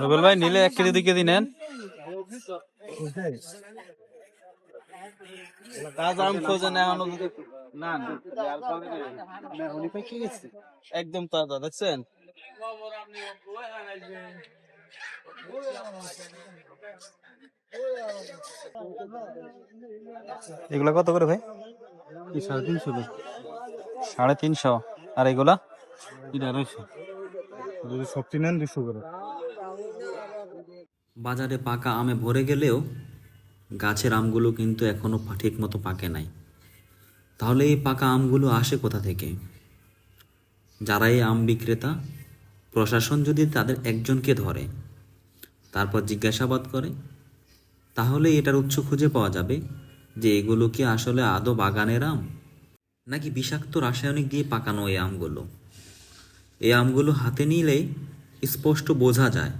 রুবেল ভাই নিলে এক কেজি দুই কেজি নেন। একদম তাজা দেখছেন? এগুলা কত করে ভাই? সাড়ে তিনশো সাড়ে তিনশো। আর এগুলা? আড়াইশো যদি নেন দুশো করে। বাজারে পাকা আমে ভরে গেলেও গাছের আমগুলো কিন্তু এখনও ঠিক মতো পাকে নাই। তাহলে এই পাকা আমগুলো আসে কোথা থেকে? যারা এই আম বিক্রেতা, প্রশাসন যদি তাদের একজনকে ধরে, তারপর জিজ্ঞাসাবাদ করে, তাহলে এটার উৎস খুঁজে পাওয়া যাবে যে এগুলো কি আসলে আদৌ বাগানের আম? নাকি বিষাক্ত রাসায়নিক দিয়ে পাকানো এই আমগুলো? এই আমগুলো হাতে নিলেই স্পষ্ট বোঝা যায়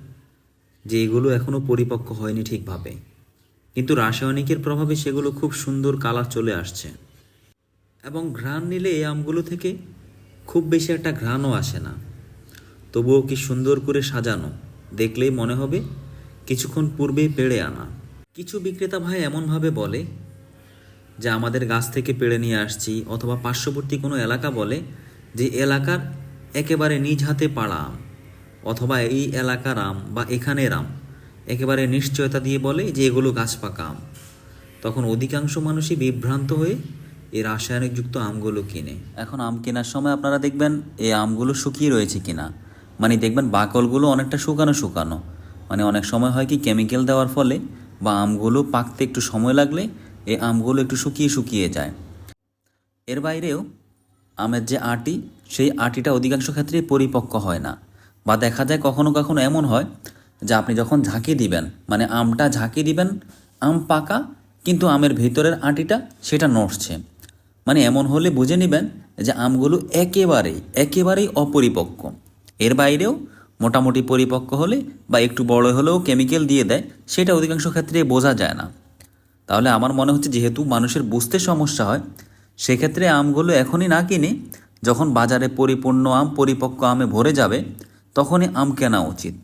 যে এগুলো এখনও পরিপক্ক হয়নি ঠিকভাবে। কিন্তু রাসায়নিকের প্রভাবে সেগুলো খুব সুন্দর কালার চলে আসছে। এবং ঘ্রাণ নিলে এই আমগুলো থেকে খুব বেশি একটা ঘ্রাণও আসে না। তবুও কি সুন্দর করে সাজানো, দেখলেই মনে হবে কিছুক্ষণ পূর্বেই পেড়ে আনা। কিছু বিক্রেতা ভাই এমনভাবে বলে যে, আমাদের গাছ থেকে পেড়ে নিয়ে আসছি অথবা পার্শ্ববর্তী কোনো এলাকা বলে যে, এলাকার একেবারে নিজ হাতে পাড়া আম অথবা এই এলাকার আম বা এখানের আম, একেবারে নিশ্চয়তা দিয়ে বলে যে এগুলো গাছ পাকা আম তখন অধিকাংশ মানুষই বিভ্রান্ত হয়ে এই রাসায়নিকযুক্ত আমগুলো কিনে। এখন আম কেনার সময় আপনারা দেখবেন এই আমগুলো শুকিয়ে রয়েছে কিনা। মানে দেখবেন বাকলগুলো অনেকটা শুকানো শুকানো। মানে অনেক সময় হয় কি কেমিক্যাল দেওয়ার ফলে বা আমগুলো পাকতে একটু সময় লাগলে এই আমগুলো একটু শুকিয়ে শুকিয়ে যায়। এর বাইরেও আমের যে আটি, সেই আটিটা অধিকাংশ ক্ষেত্রে পরিপক্ক হয় না। বা দেখা যায় কখনো কখনো এমন হয় যে আপনি যখন ঝাঁকি দিবেন মানে আমটা ঝাঁকি দিবেন, আম পাকা, কিন্তু আমের ভিতরের আটিটা সেটা নড়ছে। মানে এমন হলে বুঝে নেবেন যে আমগুলো একেবারেই একেবারেই অপরিপক্ক। এর বাইরেও মোটামুটি পরিপক্ক হলে বা একটু বড় হলেও কেমিক্যাল দিয়ে দেয়, সেটা অধিকাংশ ক্ষেত্রে বোঝা যায় না। তাহলে আমার মনে হচ্ছে যেহেতু মানুষের বুঝতে সমস্যা হয় সেক্ষেত্রে আমগুলো এখনই না কিনে যখন বাজারে পরিপূর্ণ আম, পরিপক্ক আমে ভরে যাবে, তখনই আম কেনা উচিত।